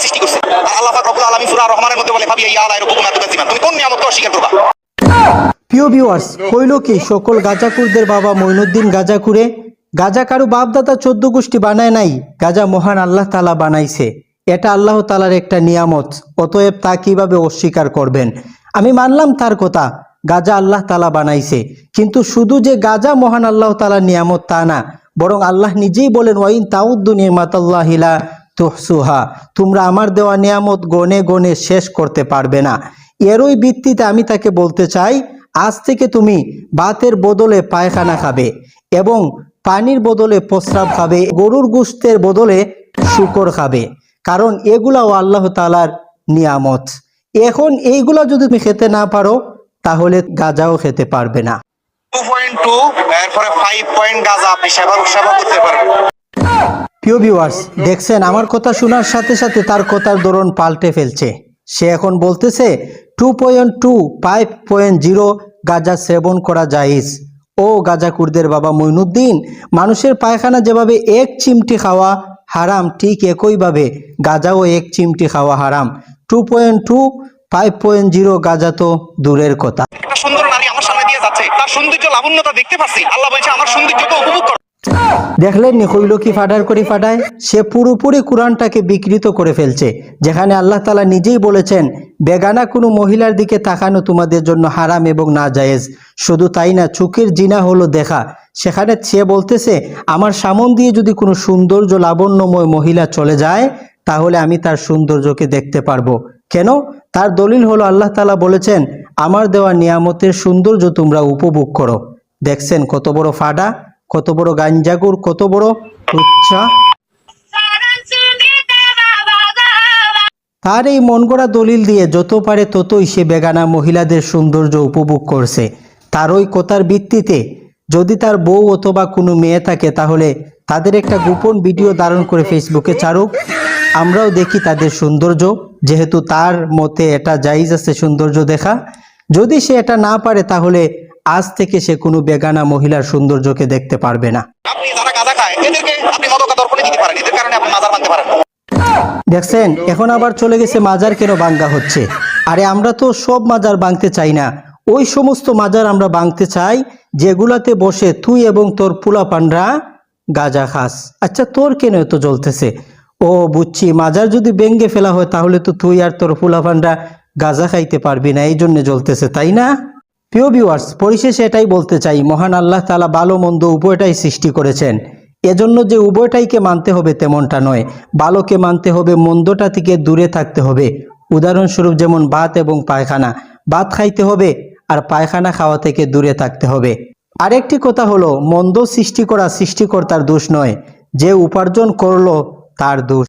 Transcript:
এটাই সৃষ্টি করছে। আল্লাহ পাক রব্বুল আলামিন সূরা রহমানের মধ্যে বলে ভাবি ইয়া আলা রাব্বুকুমা তুকাজ্জিমান তুমি কোন নিয়ামতকে অস্বীকার করবা? প্রিয় ভিউয়ার্স কইল কি, সকল গাজাকুরদের বাবা মইনুদ্দিন গাজাকুরে গাজা কারু বাপদাদা চোদ্দ গোষ্ঠী বানায় নাই, গাজা মহান আল্লাহ তালা বানাইছে। এটা আল্লাহ তালার একটা নিয়ামত, অতএব তা কীভাবে অস্বীকার করবেন? আমি মানলাম তার কথা, গাজা আল্লাহ তালা বানাইছে। কিন্তু শুধু যে গাজা মহান আল্লাহ তালার নিয়ামত তা না, বরং আল্লাহ নিজেই বলেন, ওয়াইন তাউদ্দু নিয়ামাতাল্লাহিলা তুহসুহা, তোমরা আমার দেওয়া নিয়ামত গনে গনে শেষ করতে পারবে না। এরই ভিত্তিতে আমি তাকে বলতে চাই, আজ থেকে তুমি ভাতের বদলে পায়খানা খাবে এবং পানির বদলে প্রস্রাব খাবে, গরুর গুস্তের বদলে শুকর খাবে, কারণ এগুলাও আল্লাহ তালার নিয়ামত। এখন এইগুলা যদি তুমি খেতে না পারো, তাহলে গাজাও খেতে পারবে না। টু পয়েন্ট টু এরপরে ফাইভ পয়েন্ট গাজা, আপনি সেবা সেবা করতে পারেন প্রিয় ভিউয়ার্স দেখছেন, আমার কথা শোনার সাথে সাথে তার কথার ধরন পাল্টে ফেলছে। সে এখন বলতেছে two point two five point zero গাঁজা সেবন করা জায়েজ। ও গাঁজাকুরদের বাবা মইনুদ্দিন মানুষের পায়খানা যেভাবে এক চিমটি খাওয়া হারাম, ঠিক একইভাবে গাঁজাও এক চিমটি খাওয়া হারাম। Two point two five point zero গাঁজা তো দূরের কথা। সুন্দর নারী আমার সামনে দিয়ে যাচ্ছে, তার সৌন্দর্য লাবণ্যতা দেখতে পাচ্ছি। আল্লাহ বলছে, আমার সৌন্দর্যকে উপভোগ দেখলেন নি হইল কি ফাটার করে ফাটায়? সে পুরোপুরি কোরআনটাকে বিকৃত করে ফেলছে, যেখানে আল্লাহ তালা নিজেই বলেছেন, বেগানা কোনো মহিলার দিকে তাকানো তোমাদের জন্য হারাম এবং না জায়েজ শুধু তাই না, চোখের জিনা হলো দেখা। সেখানে সে বলতেছে, আমার সামন দিয়ে যদি কোনো সৌন্দর্য লাবণ্যময় মহিলা চলে যায়, তাহলে আমি তার সৌন্দর্যকে দেখতে পারব। কেন? তার দলিল হলো, আল্লাহ তালা বলেছেন, আমার দেওয়া নিয়ামতের সৌন্দর্য তোমরা উপভোগ করো। দেখছেন কত বড় ফাডা কত বড় গাঞ্জাগুর, কত বড় উচ্চা তার এই মন গড়া দলিল দিয়ে যত পারে ততই সে বেগানা মহিলাদের সৌন্দর্য উপভোগ করছে। তার ওই কথার ভিত্তিতে যদি তার বউ অথবা কোনো মেয়ে থাকে, তাহলে তাদের একটা গোপন ভিডিও ধারণ করে ফেসবুকে ছাড়ুক। আমরাও দেখি তাদের সৌন্দর্য, যেহেতু তার মতে এটা জাইজ আছে সৌন্দর্য দেখা। যদি সে এটা না পারে, তাহলে আজ থেকে সে কোনো বেগানা মহিলার সৌন্দর্যকে দেখতে পারবে না। দেখছেন এখন আবার চলে গেছে মাজার কেন বাঙ্গা হচ্ছে? আরে আমরা তো সব মাজার ভাঙতে চাই না। ওই সমস্ত মাজার আমরা ভাঙতে চাই যেগুলাতে বসে তুই এবং তোর পুলা পান্ডরা গাজা খাস। আচ্ছা তোর কেন এত জ্বলতেছে? ও বুঝছি মাজার যদি ব্যঙ্গে ফেলা হয় তাহলে তো তুই আর তোর পুলা পান্ডা গাজা খাইতে পারবি না এই জন্য জ্বলতেছে তাই না? প্রিয় ভিউয়ার্স পরিশেষে এটাই বলতে চাই, মহান আল্লাহ তালা ভালো মন্দ উভয়টাই সৃষ্টি করেছেন। এজন্য যে উভয়টাইকে মানতে হবে তেমনটা নয়, ভালোকে মানতে হবে, মন্দটা থেকে দূরে থাকতে হবে। উদাহরণস্বরূপ যেমন ভাত এবং পায়খানা, ভাত খাইতে হবে আর পায়খানা খাওয়া থেকে দূরে থাকতে হবে। আরেকটি কথা হলো, মন্দ সৃষ্টি করা সৃষ্টিকর্তার দোষ নয়, যে উপার্জন করল তার দোষ।